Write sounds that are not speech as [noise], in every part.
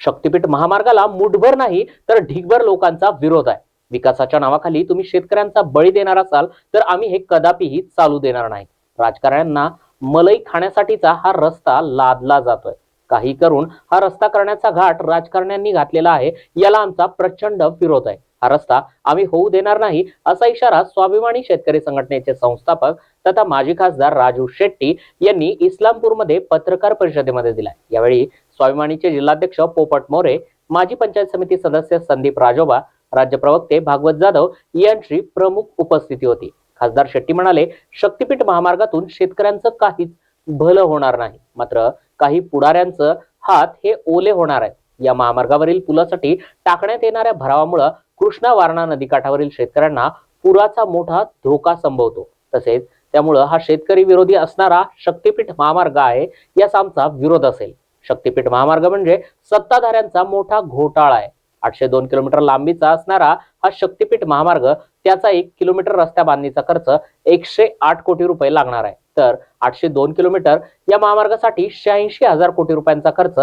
शक्तीपीठ महामार्गाला मुठभर नाही तर ढिगभर लोकांचा विरोध आहे. विकासाच्या नावाखाली तुम्ही शेतकऱ्यांचा बळी देणार असाल तर आम्ही हे कदापिही चालू देणार नाही. राजकारण्यांना मलई खाण्यासाठीचा हा रस्ता लादला जातोय. काही करून हा रस्ता करण्याचा घाट राजकारण्यांनी घातलेला आहे याला आमचा प्रचंड विरोध आहे. हा रस्ता आम्ही होऊ देणार नाही असा इशारा स्वाभिमानी शेतकरी संघटनेचे संस्थापक तथा माजी खासदार राजू शेट्टी यांनी इस्लामपूरमध्ये पत्रकार परिषदेमध्ये दिलाय. यावेळी स्वाभिमानीचे जिल्हाध्यक्ष पोपट मोरे माजी पंचायत समिती सदस्य संदीप राजोबा राज्य प्रवक्ते भागवत जाधव यांची प्रमुख उपस्थिती होती. खासदार शेट्टी म्हणाले शक्तीपीठ महामार्गातून शेतकऱ्यांचं काहीच भलं होणार नाही. मात्र काही पुढाऱ्यांचं हात हे ओले होणार आहे या महामार्गावरील पुलासाठी टाकण्यात येणाऱ्या भरावामुळे कृष्णा वारणा नदीकाठावरील शेतकऱ्यांना पुराचा मोठा धोका संभवतो. तसेच त्यामुळं हा शेतकरी विरोधी असणारा शक्तीपीठ महामार्ग आहे यास आमचा विरोध असेल. शक्तीपीठ महामार्ग म्हणजे सत्ताधाऱ्यांचा मोठा घोटाळा आहे. आठशे दोन किलोमीटर लांबीचा असणारा हा शक्तीपीठ महामार्ग त्याचा एक किलोमीटर रस्त्या बांधणीचा खर्च एकशे आठ कोटी रुपये लागणार आहे. तर आठशे दोन किलोमीटर या महामार्गासाठी शहाऐंशी हजार कोटी रुपयांचा खर्च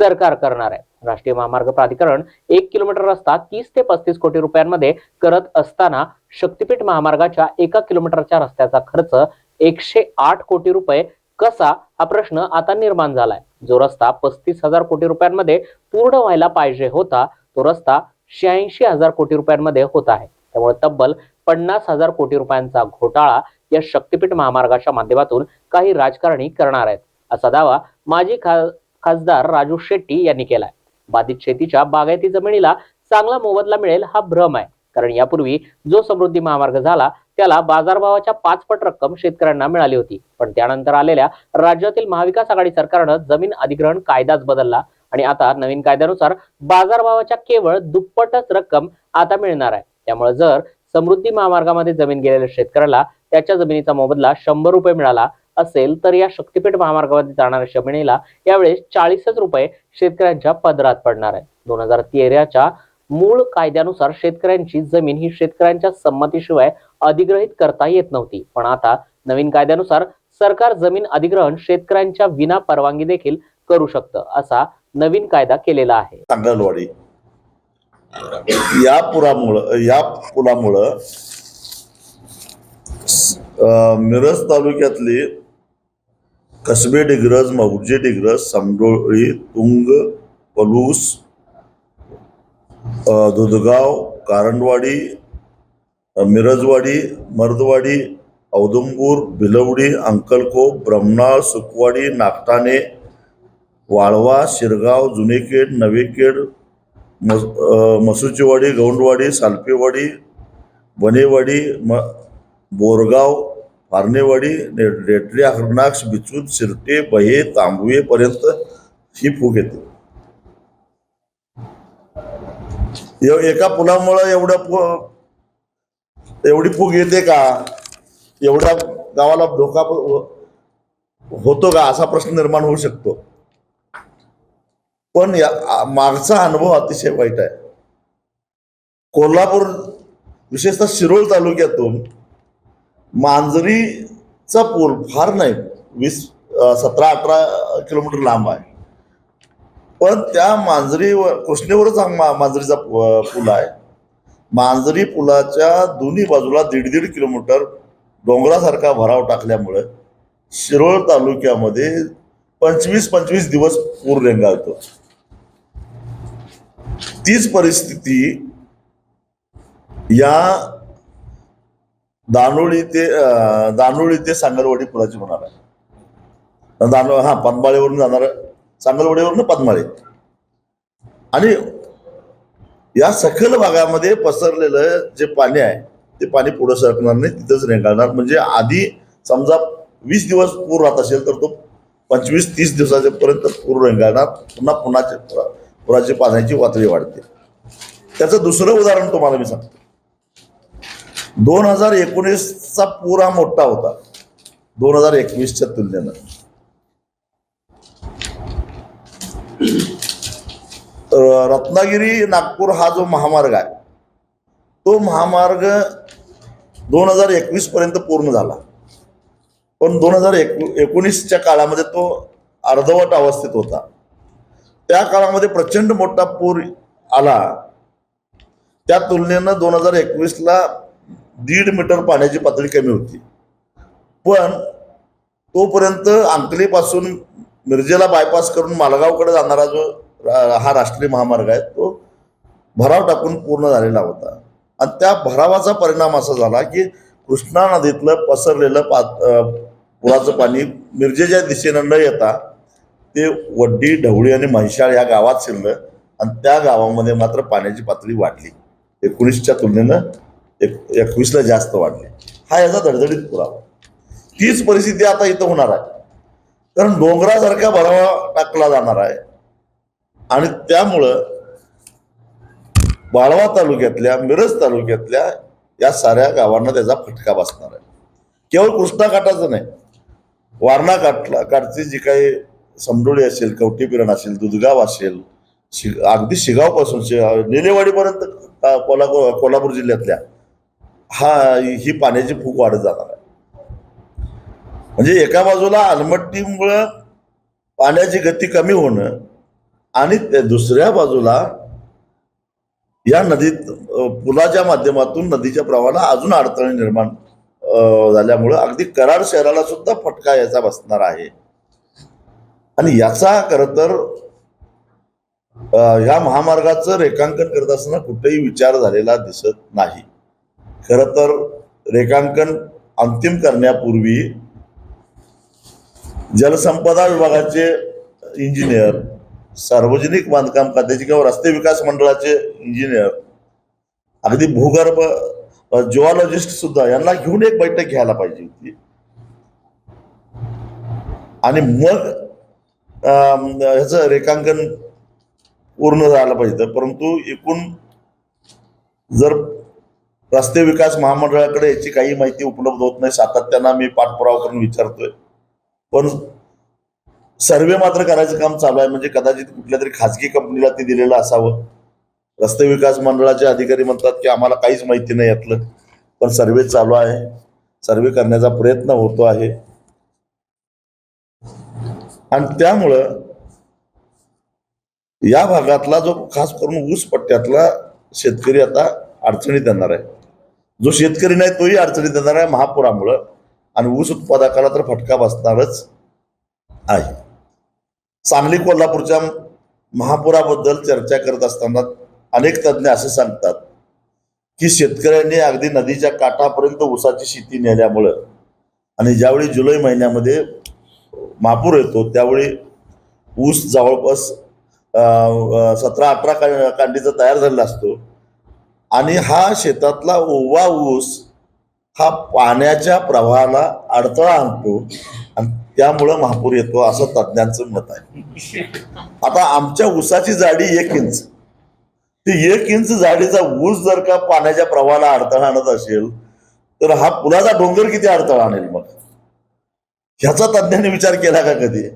सरकार करणार आहे. राष्ट्रीय महामार्ग प्राधिकरण एक किलोमीटर रस्ता तीस ते पस्तीस कोटी रुपयांमध्ये करत असताना शक्तीपीठ महामार्गाच्या एका किलोमीटरच्या रस्त्याचा खर्च एकशे आठ कोटी रुपये कसा हा प्रश्न आता निर्माण झालाय? जो रस्ता पस्तीस हजार कोटी रुपयांमध्ये पूर्ण व्हायला पाहिजे होता तो रस्ता शहाऐंशी हजार कोटी रुपयांमध्ये होत आहे. त्यामुळे तब्बल पन्नास हजार कोटी रुपयांचा घोटाळा या शक्तीपीठ महामार्गाच्या माध्यमातून काही राजकारणी करणार आहेत असा दावा माजी खा खासदार राजू शेट्टी यांनी केलाय. बाधित शेतीच्या बागायती जमिनीला चांगला मोबदला मिळेल हा भ्रम आहे. कारण यापूर्वी जो समृद्धी महामार्ग झाला त्याला बाजारभावाच्या पाचपट रक्कम शेतकऱ्यांना मिळाली होती. पण त्यानंतर आलेल्या राज्यातील महाविकास आघाडी सरकारनं जमीन अधिग्रहण कायदाच बदलला आणि आता नवीन कायद्यानुसार बाजारभावाच्या केवळ दुप्पटच रक्कम आता मिळणार आहे. त्यामुळे जर समृद्धी महामार्गामध्ये जमीन गेलेल्या शेतकऱ्याला त्याच्या जमिनीचा मोबदला शंभर रुपये मिळाला असेल तर या शक्तीपीठ महामार्गामध्ये जाणाऱ्या जमिनीला यावेळेस चाळीसच रुपये शेतकऱ्यांच्या पदरात पडणार आहे. दोन हजार तेराच्या मूळ कायद्यानुसार शेतकऱ्यांची जमीन ही शेतकऱ्यांच्या संमतीशिवाय अधिग्रहित करता येत नव्हती. पण आता नवीन कायद्यानुसार सरकार जमीन अधिग्रहण शेतकऱ्यांच्या विना परवानगी देखील करू शकतं असा नवीन कायदा केलेला आहे. सांगलवाडी. या पुरामुळं या पुलामुळं मिरज तालुक्यातली कसबे डिग्रज मौजे डिग्रज समडोळी तुंग पलूस अं, दुधगाव कारंडवाडी मिरजवाडी मर्दवाडी औदुंबूर भिलवडी अंकलकोप ब्रह्मनाळ सुकवाडी नागठाणे वाळवा शिरगाव जुनेखेड नवेखेड मस मसुचीवाडी गौंडवाडी सालपेवाडी बनेवाडी म बोरगाव फारणेवाडी ने- रेटले हरणाक्ष बिचूत शिरटे बहे तांबवेपर्यंत ही फूग येते. एका पुलामुळं एवढं पु- एवढी फूग येते का? एवढ्या गावाला धोका हो- होतो का? असा प्रश्न निर्माण होऊ शकतो. पण या मागचा अनुभव अतिशय वाईट आहे. कोल्हापूर विशेषतः शिरोळ तालुक्यातून मांजरीचा पूल फार नाही वीस सतरा अठरा किलोमीटर लांब आहे. पण त्या मांजरीवर कृष्णेवरच मा- मांजरीचा पूल आहे. मांजरी पुलाच्या दोन्ही बाजूला दीड दीड किलोमीटर डोंगरासारखा भराव टाकल्यामुळे शिरोळ तालुक्यामध्ये पंचवीस पंचवीस दिवस पूर रेंगाळतो. तीच परिस्थिती या दानोळी ते दानोळी ते सांगलवाडी पुलाची होणार आहे. दानो हा पद्माळेवरून जाणार सांगलवाडीवरून पद्माळे आणि या सखल भागामध्ये पसरलेलं जे पाणी आहे ते पाणी पुढे सरकणार नाही तिथंच रेंगाळणार. म्हणजे आधी समजा वीस दिवस पूर राहत असेल तर तो पंचवीस तीस दिवसाच्या पर्यंत पूर रेंगाळणार. पुन्हा पुन्हा पुराची पाण्याची पातळी वाढते. त्याचं दुसरं उदाहरण तुम्हाला मी सांगतो. दोन हजार एकोणीसचा पूर हा मोठा होता. दोन हजार एकवीसच्या तुलनेनं. रत्नागिरी नागपूर हा जो महामार्ग आहे तो महामार्ग दोन हजार एकवीसपर्यंत पूर्ण झाला. पण दोन हजार एक एकोणीसच्या काळामध्ये तो अर्धवट अवस्थेत होता. त्या काळामध्ये प्रचंड मोठा पूर आला. त्या तुलनेनं दोन हजार एकवीसला दीड मीटर पाण्याची पातळी कमी होती. पण तोपर्यंत अंकलीपासून मिरजेला बायपास करून मालगावकडे जाणारा जो हा राष्ट्रीय महामार्ग आहे तो भराव टाकून पूर्ण झालेला होता. आणि त्या भरावाचा परिणाम असा झाला की कृष्णा नदीतलं पसरलेलं पा पुराचं पाणी मिरजेच्या दिशेनं न येता ते वड्डी ढवळी आणि म्हैशाळ या गावात शिरलं आणि त्या गावामध्ये मात्र पाण्याची पातळी वाढली. एकोणीसच्या तुलनेनं एक एकवीसला जास्त वाढली. हा याचा धडधडीत पुरावा. तीच परिस्थिती आता इथं होणार आहे. कारण डोंगरासारखा भरावा टाकला जाणार आहे. आणि त्यामुळं बाळवा तालुक्यातल्या मिरज तालुक्यातल्या या साऱ्या गावांना त्याचा फटका बसणार आहे. केवळ कृष्णा काठाचं नाही वारणा काठला काठची जी काही समडोळी असेल कवटीपिरण असेल दुधगाव असेल शि अगदी शिगावपासून शि निलेवाडीपर्यंत कोल्हापूर कोल्हापूर जिल्ह्यातल्या हा ही पाण्याची फूक वाढत जाणार आहे. म्हणजे एका बाजूला आलमट्टीमुळं पाण्याची गती कमी होणं आणि दुसऱ्या बाजूला या नदीत पुलाच्या माध्यमातून नदीच्या प्रवाहाला अजून अडथळे निर्माण झाल्यामुळं अगदी कराड शहराला सुद्धा फटका याचा बसणार आहे. आणि याचा खरं तर ह्या महामार्गाचं रेखांकन करत असताना कुठेही विचार झालेला दिसत नाही. खरं तर रेखांकन अंतिम करण्यापूर्वी जलसंपदा विभागाचे इंजिनियर सार्वजनिक बांधकाम खात्याचे किंवा रस्ते विकास मंडळाचे इंजिनियर अगदी भूगर्भ जिओलॉजिस्ट सुद्धा यांना घेऊन एक बैठक घ्यायला पाहिजे होती. आणि मग ह्याचं रेखांकन पूर्ण झालं पाहिजे. परंतु एकूण जर रस्ते विकास महामंडळाकडे याची काही माहिती उपलब्ध होत नाही सातत्यानं मी पाठपुरावा करून विचारतोय. पण सर्वे मात्र करायचं काम चालू आहे. म्हणजे कदाचित कुठल्या तरी खाजगी कंपनीला ते दिलेलं असावं. रस्ते विकास मंडळाचे अधिकारी म्हणतात की आम्हाला काहीच माहिती नाही यातलं. पण सर्वे चालू आहे. सर्वे करण्याचा प्रयत्न होतो आहे. आणि त्यामुळं या भागातला जो खास करून ऊस पट्ट्यातला शेतकरी आता अडचणीत येणार आहे. जो शेतकरी नाही तोही अडचणीत येणार आहे महापुरामुळं. आणि ऊस उत्पादकाला तर फटका बसणारच आहे. सांगली कोल्हापूरच्या महापुराबद्दल चर्चा करत असताना अनेक तज्ज्ञ असं सांगतात की शेतकऱ्यांनी अगदी नदीच्या काठापर्यंत ऊसाची शेती नेल्यामुळं आणि ज्यावेळी जुलै महिन्यामध्ये महापूर येतो त्यावेळी ऊस जवळपास सतरा अठरा का कांडीचा तयार झालेला असतो. आणि हा शेतातला ओवा ऊस हा पाण्याच्या प्रवाहाला अडथळा आणतो. त्यामुळं महापूर येतो असं तज्ज्ञांचं मत आहे. आता आमच्या ऊसाची जाडी एक इंच. ती एक इंच जाडीचा ऊस जर का पाण्याच्या प्रवाहाला अडथळा आणत असेल तर हा पुलाचा डोंगर किती अडथळा आणेल मग? ह्याचा तज्ज्ञांनी विचार केला का कधी?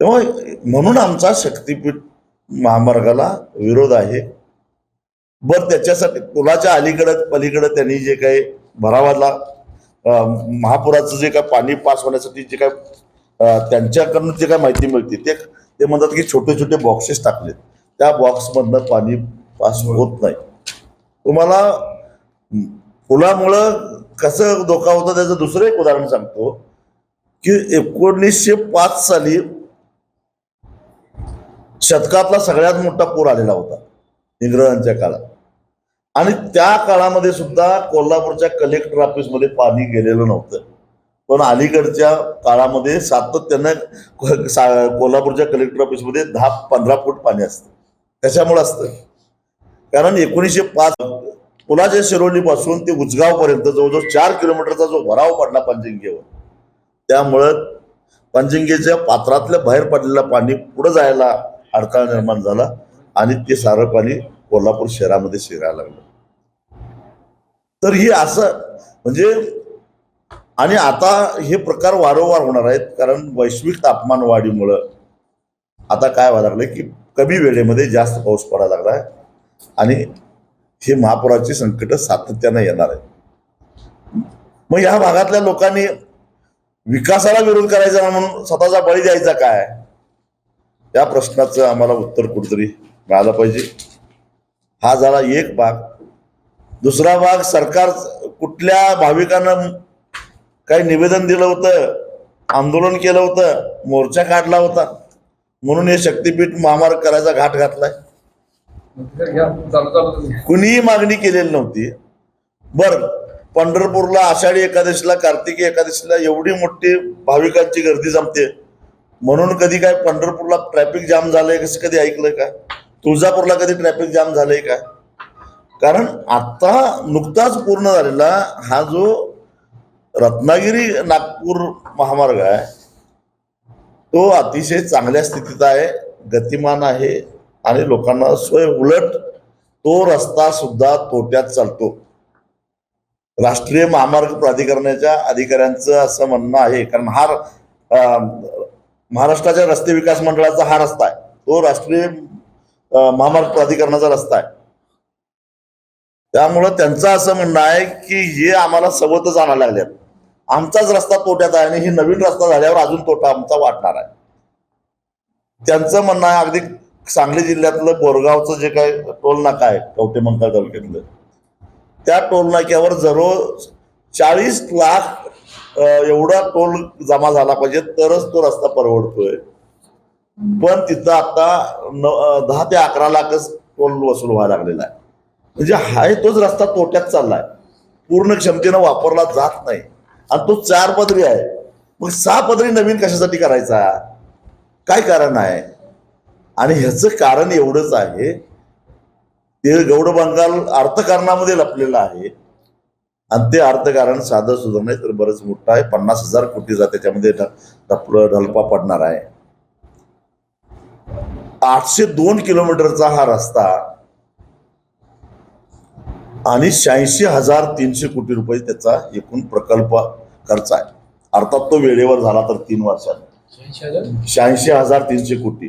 तेव्हा म्हणून आमचा शक्तीपीठ महामार्गाला विरोध आहे. बर त्याच्यासाठी पुलाच्या अलीकडं पलीकडं त्यांनी जे काही भरावाला महापुराचं जे काय पाणी पास होण्यासाठी जे काय त्यांच्याकडनं त्यांच्याकडून जे काय माहिती मिळते ते ते म्हणतात की छोटे छोटे बॉक्सेस टाकलेत. त्या बॉक्समधनं पाणी पास होत नाही. तुम्हाला पुलामुळं कसं धोका होता त्याचं दुसरं एक उदाहरण सांगतो की एकोणीसशे पाच साली शतकातला सगळ्यात मोठा पूर आलेला होता इंग्रजांच्या काळात. आणि त्या काळामध्ये सुद्धा कोल्हापूरच्या कलेक्टर ऑफिसमध्ये पाणी गेलेलं नव्हतं. पण अलीकडच्या काळामध्ये सातत्यानं सा- कोल्हापूरच्या कलेक्टर ऑफिसमध्ये दहा पंधरा फूट पाणी असतं. त्याच्यामुळं असतं. कारण एकोणीसशे पाच पुलाच्या शिरोलीपासून ते उजगावपर्यंत जवळजवळ चार किलोमीटरचा जो भराव पडला पंजिंगेवर. त्यामुळं पंजिंगेच्या पात्रातल्या बाहेर पडलेलं पाणी पुढं जायला अडथळा निर्माण झाला आणि ते सारं पाणी कोल्हापूर शहरामध्ये शिरायला लागलं. तर ही असं म्हणजे आणि आता हे प्रकार वारंवार होणार आहेत कारण वैश्विक तापमान वाढीमुळं आता काय व्हायला लागलं की कमी वेळेमध्ये जास्त पाऊस पडायला लागला आहे आणि हे महापुराची संकट सातत्यानं येणार आहे मग या भागातल्या लोकांनी विकासाला विरोध करायचा म्हणून स्वतःचा बळी द्यायचा काय? त्या प्रश्नाचं आम्हाला उत्तर कुठेतरी मिळालं पाहिजे. हा झाला एक भाग. दुसरा भाग सरकार कुठल्या भाविकांना काही निवेदन दिलं होतं आंदोलन केलं होतं मोर्चा काढला होता म्हणून हे शक्तीपीठ महामार्ग करायचा घाट घातलाय. कुणीही मागणी केलेली नव्हती. बर पंढरपूरला आषाढी एकादशीला कार्तिकी एकादशीला एवढी मोठी भाविकांची गर्दी जमते. म्हणून कधी काय पंढरपूरला ट्रॅफिक जाम झालंय कसं कधी ऐकलंय का? तुळजापूरला कधी ट्रॅफिक जाम झालंय का? कारण आत्ता नुकताच पूर्ण झालेला हा जो रत्नागिरी नागपूर महामार्ग आहे तो अतिशय चांगल्या स्थितीत आहे गतिमान आहे आणि लोकांना सोय उलट तो रस्ता सुद्धा तोट्यात चालतो. राष्ट्रीय महामार्ग प्राधिकरणाच्या अधिकाऱ्यांचं असं म्हणणं आहे कारण हा महाराष्ट्राच्या रस्ते विकास मंडळाचा हा रस्ता आहे. तो राष्ट्रीय महामार्ग प्राधिकरणाचा रस्ता आहे. त्यामुळं त्यांचं असं म्हणणं आहे की हे आम्हाला सवतच आणायला लागल्यात. आमचाच रस्ता तोट्यात आहे आणि हे नवीन रस्ता झाल्यावर अजून तोटा आमचा वाटणार आहे. त्यांचं म्हणणं आहे अगदी सांगली जिल्ह्यातलं बोरगावचं जे काय टोल नाका आहे कवटेमंकाळ तालुक्यातलं त्या टोल नाक्यावर दररोज चाळीस लाख एवढा टोल जमा झाला पाहिजे तरच तो रस्ता परवडतोय. पण तिथं आता न दहा ते अकरा लाखच टोल वसूल व्हायला लागलेला आहे. म्हणजे हाय तोच रस्ता तोट्यात चाललाय. पूर्ण क्षमतेनं वापरला जात नाही. आणि तो चार पदरी आहे. मग सहा पदरी नवीन कशासाठी करायचा? काय कारण आहे? आणि ह्याचं कारण एवढंच आहे. ते गौड बंगाल अर्थकारणामध्ये लपलेलं आहे. आणि ते अर्थकारण साधं सुद्धा नाही तर बरंच मोठं आहे. पन्नास हजार कोटीचा त्याच्यामध्ये ढ- ढप- ढलपा पडणार आहे. आठशे दोन किलोमीटरचा हा रस्ता आणि शहाऐंशी हजार तीनशे कोटी रुपये त्याचा एकूण प्रकल्प खर्च आहे. अर्थात तो वेळेवर झाला तर तीन वर्षात. शहाऐंशी हजार? तीनशे कोटी.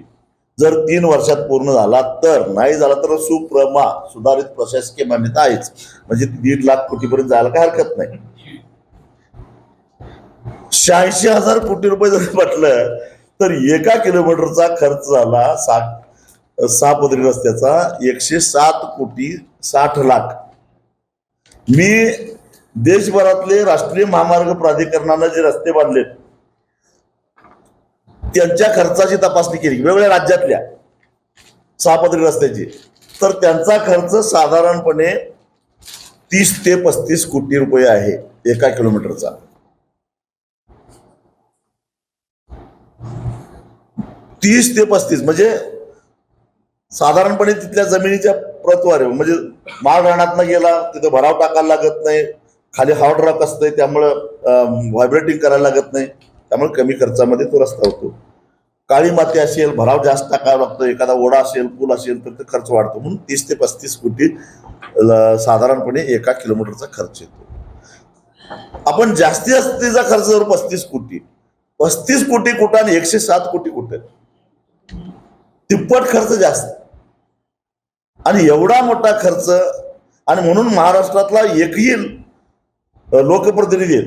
जर तीन वर्षात पूर्ण झाला तर नाही झाला तर सुप्रमा सुधारित प्रशासकीय मान्यता आहेच. म्हणजे दीड लाख कोटीपर्यंत जायला काय हरकत नाही. शहाऐंशी हजार कोटी रुपये जर म्हटलं तर एका किलोमीटरचा खर्च झाला सात सहा पदरी रस्त्याचा एकशे सात कोटी साठ लाख. मी देशभरातले राष्ट्रीय महामार्ग प्राधिकरणानं जे रस्ते बांधलेत त्यांच्या खर्चाची तपासणी केली वेगवेगळ्या राज्यातल्या सहापदरी रस्त्याची. तर त्यांचा खर्च साधारणपणे तीस ते पस्तीस कोटी रुपये आहे एका किलोमीटरचा. तीस ते पस्तीस म्हणजे साधारणपणे तिथल्या जमिनीच्या प्रतवारे म्हणजे माळ गेला तिथं भराव टाकायला लागत नाही खाली हॉट रॉक असतंय त्यामुळं व्हायब्रेटिंग करायला लागत नाही त्यामुळे कमी खर्चामध्ये तो रस्ता होतो. काळी माती असेल भराव जास्त टाकावा लागतो एखादा ओढा असेल पूल असेल तर ते खर्च वाढतो म्हणून तीस ते पस्तीस कोटी साधारणपणे एका किलोमीटरचा खर्च येतो. आपण जास्तीत जास्तीचा खर्च जर पस्तीस कोटी. पस्तीस कोटी कुठं आणि एकशे सात कोटी कुठं? तिप्पट खर्च जास्त. आणि एवढा मोठा खर्च आणि म्हणून महाराष्ट्रातला एकही लोकप्रतिनिधी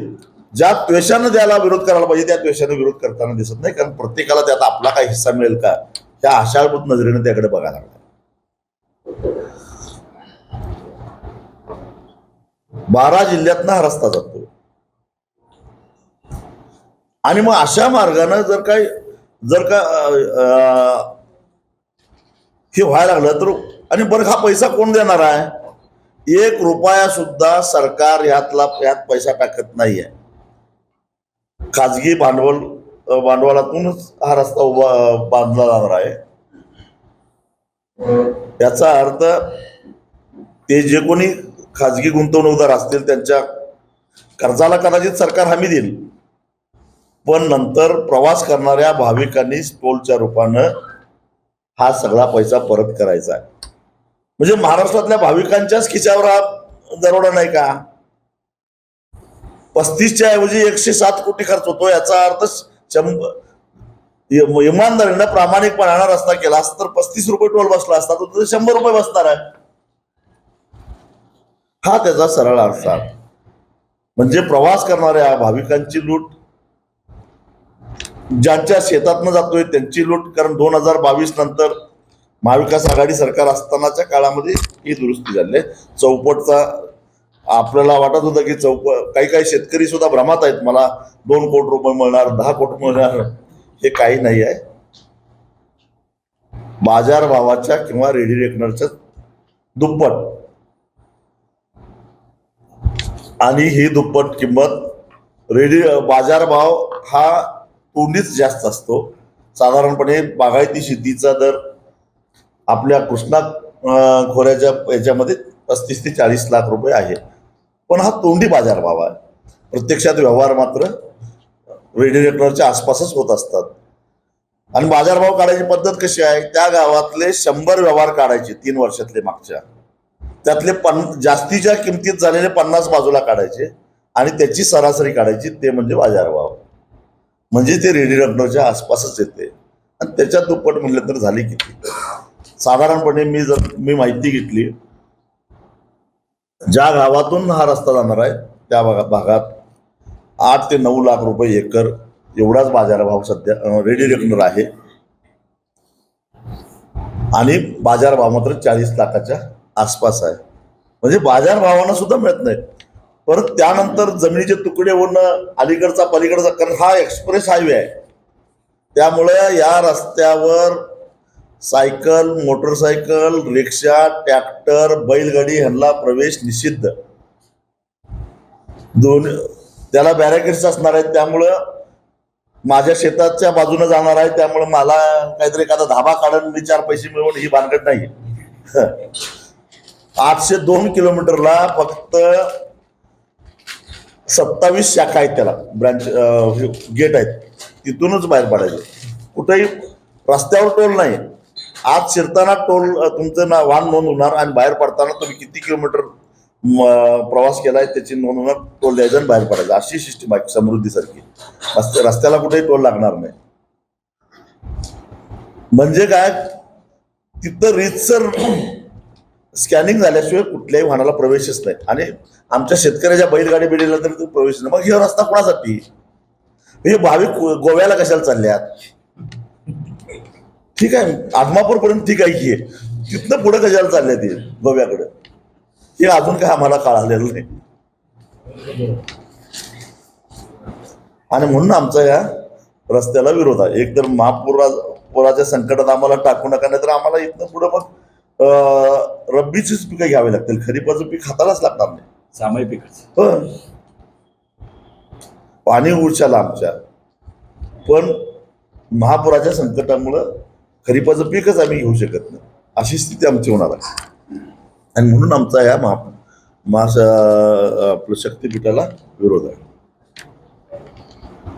ज्या त्वेषानं द्यायला विरोध करायला पाहिजे त्या त्वेषानं विरोध करताना दिसत नाही. कारण प्रत्येकाला त्यात आपला काय हिस्सा मिळेल का? त्या आशाळभूत नजरेने त्याकडे बघायला लागला. बारा जिल्ह्यातनं हा रस्ता जातो. आणि मग अशा मार्गानं जर काय जर का अ, हे व्हायला लागलं तर आणि बरं हा पैसा कोण देणार आहे? एक रुपया सुद्धा सरकार ह्यातला ह्यात पैसा टाकत नाही आहे खाजगी भांडवल भांडवलातूनच हा रस्ता उभा बांधला जाणार आहे. याचा अर्थ ते जे कोणी खाजगी गुंतवणूकदार असतील त्यांच्या कर्जाला कदाचित सरकार हमी देईल. पण नंतर प्रवास करणाऱ्या भाविकांनी टोलच्या रूपानं हा सगळा पैसा परत करायचा आहे. म्हणजे महाराष्ट्रातल्या भाविकांच्याच खिशावर हा दरोडा नाही का? पस्तीसच्या ऐवजी एकशे सात कोटी खर्च होतो याचा अर्थ शंभर इमानदारीनं प्रामाणिकपणानं रस्ता केला असता तर पस्तीस रुपये टोल बसला असता तर शंभर रुपये बसणार आहे. हा त्याचा सरळ अर्थ आहे. म्हणजे प्रवास करणाऱ्या भाविकांची लूट ज्यांच्या शेतातनं जातोय त्यांची लूट कारण दोन हजार बावीस नंतर महाविकास आघाडी सरकार असतानाच्या काळामध्ये ही दुरुस्ती झाली. आहे. चौपटचा आपल्याला वाटत होतं की चौप काही काही शेतकरी सुद्धा भ्रमात आहेत. मला दोन कोटी रुपये मिळणार दहा कोटी मिळणार हे काही नाही आहे. बाजारभावाच्या किंवा रेडी रेकनरच्या दुप्पट. आणि ही दुप्पट किंमत रेडी बाजारभाव हा तोंडीच जास्त असतो. साधारणपणे बागायती शेतीचा दर आपल्या कृष्णा खोऱ्याच्या याच्यामध्ये पस्तीस ते चाळीस लाख रुपये आहे. पण हा तोंडी बाजारभाव आहे. प्रत्यक्षात व्यवहार मात्र रेडी आसपासच होत असतात. आणि बाजारभाव काढायची पद्धत कशी आहे? त्या गावातले शंभर व्यवहार काढायचे तीन वर्षातले मागच्या. त्यातले पन जास्तीच्या किमतीत झालेले पन्नास बाजूला काढायचे आणि त्याची सरासरी काढायची ते म्हणजे बाजारभाव म्हणजे ते रेडी रत्नाच्या आसपासच येते. आणि त्याच्यात दुप्पट म्हणलं तर झाली किती? साधारणपणे मी जर मी माहिती घेतली ज्या गावातून हा रस्ता जाणार आहे त्या भागा- भागात आठ ते नऊ लाख रुपये एकर एवढाच बाजारभाव सध्या रेडी रेकनर आहे. आणि बाजारभाव मात्र चाळीस लाखाच्या आसपास आहे. म्हणजे बाजारभावांना सुद्धा मिळत नाही परत त्यानंतर जमिनीचे तुकडे होणं अलीकडचा पलीकडचा कारण हा एक्सप्रेस हायवे आहे. त्यामुळे या रस्त्यावर सायकल मोटरसायकल रिक्षा ट्रॅक्टर बैलगाडी ह्यांना प्रवेश निषिद्ध. दोन त्याला बॅरिकेड्स असणार आहेत त्यामुळं माझ्या शेताच्या बाजूने जाणार आहे त्यामुळे मला काहीतरी एखादा धाबा काढून मी चार पैसे मिळवून ही भानगड नाही. [laughs] आठशे दोन किलोमीटरला फक्त सत्तावीस शाखा आहेत त्याला ब्रांच गेट आहेत. तिथूनच बाहेर पडायचे. कुठेही रस्त्यावर टोल नाही. आत शिरताना टोल तुमचं ना वाहन नोंद होणार आणि बाहेर पडताना तुम्ही किती किलोमीटर प्रवास केला आहे त्याची नोंद होणार टोल द्यायचा आणि बाहेर पडायचा. अशी सिस्टीम आहे समृद्धीसारखी. रस्ते रस्त्याला कुठेही टोल लागणार नाही. म्हणजे काय? तिथं रीतसर स्कॅनिंग झाल्याशिवाय कुठल्याही वाहनाला प्रवेशच नाही. आणि आमच्या शेतकऱ्याच्या बैलगाडी बिडीला तरी तो प्रवेश नाही. मग हे रस्ता कोणासाठी? हे भाविक गोव्याला कशाला चालल्यात? ठीक आहे आदमापूर पर्यंत ठीक आहे की. तिथनं पुढे कशाला चालल्या ते गोव्याकडे? हे अजून काय आम्हाला कळालेलं नाही. आणि म्हणून आमचा या रस्त्याला विरोध आहे. एकतर महापुरा पुराच्या संकटात आम्हाला टाकू नका नाही तर आम्हाला इथनं पुढे मग रब्बीचीच पिकं घ्यावी लागतील. खरीपाचं पीक हातालाच लागणार नाही. सामायिक पिकच. पण पाणी उरशाला आमच्या पण महापुराच्या संकटामुळं खरीपाचं पीकच आम्ही घेऊ शकत नाही. अशी स्थिती आमची होणार आहे. आणि म्हणून आमचा या महा महा आपलं शक्तीपीठाला विरोध आहे.